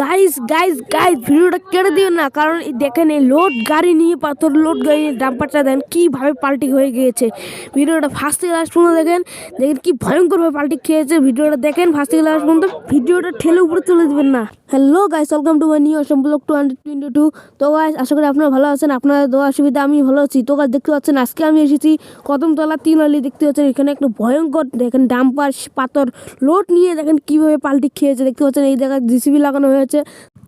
Guys guys guys ভিডিওটা কেটে দিও না, কারণ দেখেন এই লোড গাড়ি নিয়ে পাথর লোড গাড়ি নিয়ে ডাম্পারটা দেন কীভাবে পাল্টি হয়ে গিয়েছে। ভিডিওটা ফার্স্ট থেকে লাস্ট পর্যন্ত দেখেন দেখেন কি ভয়ঙ্করভাবে পাল্টি খেয়েছে ভিডিওটা। দেখেন ফার্স্ট থেকে লাস্ট পর্যন্ত ভিডিওটা ঠেলে উপরে তুলে দিবেন না। Hello guys welcome to my new Assam blog two hundred twenty two তো গাইস আশা করি আপনারা ভালো আছেন, আপনাদের দোয়া সুবিধা, আমি ভালো আছি। তো গাইস দেখতে পাচ্ছেন, আজকে আমি এসেছি কদমতলা তিন আলি, দেখতে পাচ্ছেন, এখানে একটা ভয়ঙ্কর, দেখেন ডাম্পার পাথর লোড নিয়ে দেখেন কীভাবে পাল্টি খেয়েছে। দেখতে পাচ্ছেন, এই জায়গায় জিসিবি লাগানো হয়েছে।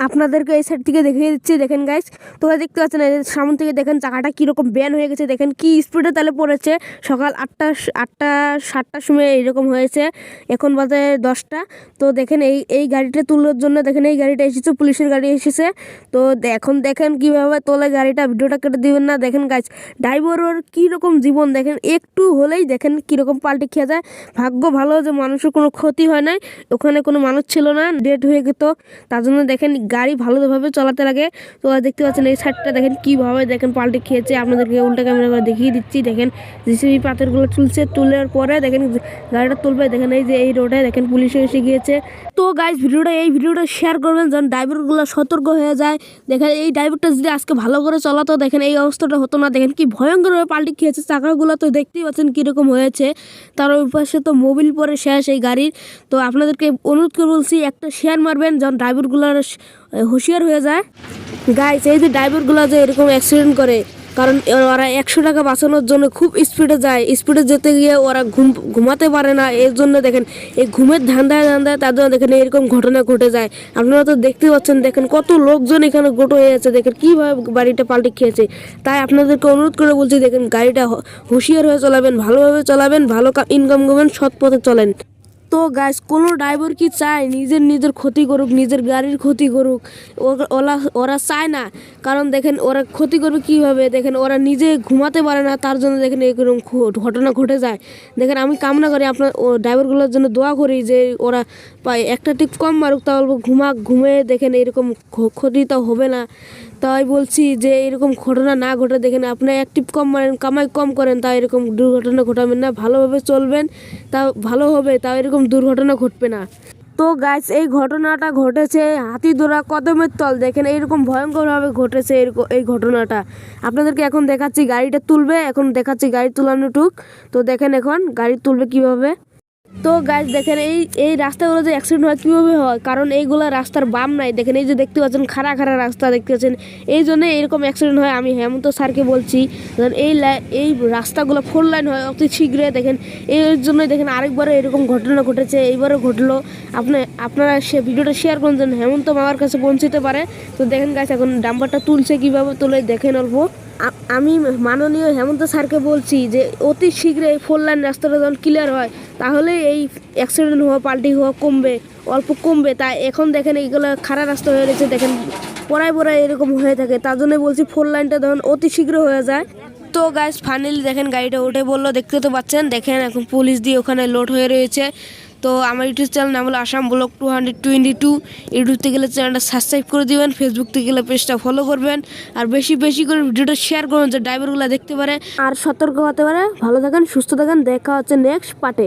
আপনাদেরকে এই সাইড থেকে দেখিয়ে দিচ্ছি। দেখেন গাইস তো guys দেখতে পাচ্ছেন সামনে থেকে দেখেন চাকাটা কীরকম ব্যান হয়ে গেছে। দেখেন কি স্পিডে তাহলে পড়েছে। সকাল আটটা আটটা, সাতটার সময় এইরকম হয়েছে। এখন বাজে দশটা। তো দেখেন এই এই গাড়িটা তোলার জন্য দেখেন এই গাড়িটা এসেছে, পুলিশের গাড়ি এসেছে। তো এখন দেখেন কীভাবে তোলে গাড়িটা। ভিডিওটা কেটে দিবেন না। দেখেন গাইস ড্রাইভারের কীরকম জীবন। দেখেন একটু হলেই দেখেন কীরকম পাল্টে খেয়ে যায়। ভাগ্য ভালো যে মানুষের কোনো ক্ষতি হয় নাই। ওখানে কোনো মানুষ ছিল না ডেট হয়ে যেত তার দেখেন গাড়ি ভালোভাবে চালাতে লাগে। তো দেখতে পাচ্ছেন এই সাইডটা দেখেন কীভাবে দেখেন পাল্টে খেয়েছে। আপনাদেরকে উল্টা ক্যামেরা করে দেখিয়ে দিচ্ছি। দেখেন জিসিবি পাথরগুলো তুলছে। তোলার পরে দেখেন গাড়িটা তুলবে। দেখেন এই যে এই রোডে দেখেন পুলিশে এসে গিয়েছে। তো গাইজ ভিডিওটা এই ভিডিওটা শেয়ার করবেন। যেন ড্রাইভারগুলো সতর্ক হয়ে যায়। দেখেন এই ড্রাইভারটা যদি আজকে ভালো করে চালাতো, দেখেন এই অবস্থাটা হতো না। দেখেন কি ভয়ঙ্করভাবে পাল্টে খেয়েছে। চাকাগুলো তো দেখতেই পাচ্ছেন কীরকম হয়েছে। তার ওই পাশে তো মোবিল পরে শেষ এই গাড়ির। তো আপনাদেরকে অনুরোধ করে বলছি, একটা শেয়ার মারবেন। যেন ড্রাইভারগুলোর হুঁশিয়ার হয়ে যায়। গাইজ এই যে ড্রাইভারগুলো যে এরকম অ্যাক্সিডেন্ট করে, কারণ ওরা একশো টাকা বাঁচানোর জন্য খুব স্পিডে যায়। স্পিডে যেতে গিয়ে ওরা ঘুম, ঘুমাতে পারে না। এর জন্য দেখেন, এই ঘুমের ধান্দায় ধান্দায় তার জন্য দেখেন এরকম ঘটনা ঘটে যায়। আপনারা তো দেখতে পাচ্ছেন, দেখেন কত লোকজন এখানে গোটো হয়ে আছে। দেখেন কীভাবে বাড়িটা পাল্টে খেয়েছে। তাই আপনাদেরকে অনুরোধ করে বলছি, দেখেন গাড়িটা হুঁশিয়ার হয়ে চালাবেন, ভালোভাবে চালাবেন, ভালো ইনকাম করবেন, সৎ পথে চলেন। তো গাইস কোনো ড্রাইভার কি চায় নিজের নিজের ক্ষতি করুক, নিজের গাড়ির ক্ষতি করুক, ওরা ওরা চায় না। কারণ দেখেন, ওরা ক্ষতি করবে কীভাবে? দেখেন, ওরা নিজে ঘুমাতে পারে না, তার জন্য দেখেন এরকম ঘটনা ঘটে যায়। দেখেন, আমি কামনা করি আপনার ও ড্রাইভারগুলোর জন্য দোয়া করি যে ওরা পায়। একটা টিপ কম মারুক তা অল্প ঘুমাক ঘুমিয়ে দেখেন এরকম ক্ষতি তো হবে না। তাই বলছি যে এরকম ঘটনা না ঘটে দেখেন, আপনি অ্যাক্টিভ কম মারেন কামাই কম করেন তা এরকম দুর্ঘটনা ঘটাবেন না, ভালোভাবে চলবেন, তা ভালো হবে তা এরকম দুর্ঘটনা ঘটবে না। তো গাছ এই ঘটনাটা ঘটেছে হাতিদোরা কদমের তল, দেখেন এইরকম ভয়ঙ্করভাবে ঘটেছে এরকম- এই ঘটনাটা। আপনাদেরকে এখন দেখাচ্ছি গাড়িটা তুলবে, এখন দেখাচ্ছি গাড়ি তুলানো টুক। তো দেখেন এখন গাড়ি তুলবে কীভাবে। তো গাছ দেখেন এই এই রাস্তাগুলো যে অ্যাক্সিডেন্ট হয় কীভাবে হয়? কারণ এইগুলো রাস্তার বাম নাই। দেখেন এই যে দেখতে পাচ্ছেন, খাড়া খাড়া রাস্তা দেখতে পাচ্ছেন। এই জন্য এরকম অ্যাক্সিডেন্ট হয়, আমি হেমন্ত স্যারকে বলছি। দেখেন এই এই রাস্তাগুলো ফোর লাইন হয়, অতি শীঘ্রই দেখেন। এর জন্যই দেখেন আরেকবারও এরকম ঘটনা ঘটেছে, এইবারও ঘটলো। আপনি, আপনারা সে ভিডিওটা শেয়ার করুন, যেন হেমন্ত মামার কাছে পৌঁছতে পারে। তো দেখেন গাছ এখন ডাম্পারটা তুলছে কীভাবে, তুলে দেখেন অল্প আমি মাননীয় হেমন্ত স্যারকে বলছি যে অতি শীঘ্রই এই ফোর লাইন রাস্তাটা যখন ক্লিয়ার হয়, তাহলে এই অ্যাক্সিডেন্ট হওয়া পাল্টি হওয়া কমবে, অল্প কমবে। তাই এখন দেখেন এইগুলো খারাপ রাস্তা হয়ে রয়েছে, দেখেন পড়ায় পড়ায় এরকম হয়ে থাকে। তার জন্য বলছি ফোর লাইনটা তখন অতি শীঘ্র হয়ে যায়। তো গাইজ ফাইনালি দেখেন গাড়িটা উঠে বলল দেখতে তো পাচ্ছেন। দেখেন এখন পুলিশ দিয়ে ওখানে লোড হয়ে রয়েছে। তো আমার ইউটিউব চ্যানেল নাম হলো Assam blog two hundred twenty two. YouTube থেকে গেলে চ্যানেলটা সাবস্ক্রাইব করে দেবেন ফেসবুক থেকে গেলে পেজটা ফলো করবেন। আর বেশি বেশি করে ভিডিওটা শেয়ার করবেন যে ড্রাইভারগুলো দেখতে পারে। আর সতর্ক হতে পারে। ভালো থাকেন, সুস্থ থাকেন, দেখা হচ্ছে নেক্সট পার্টে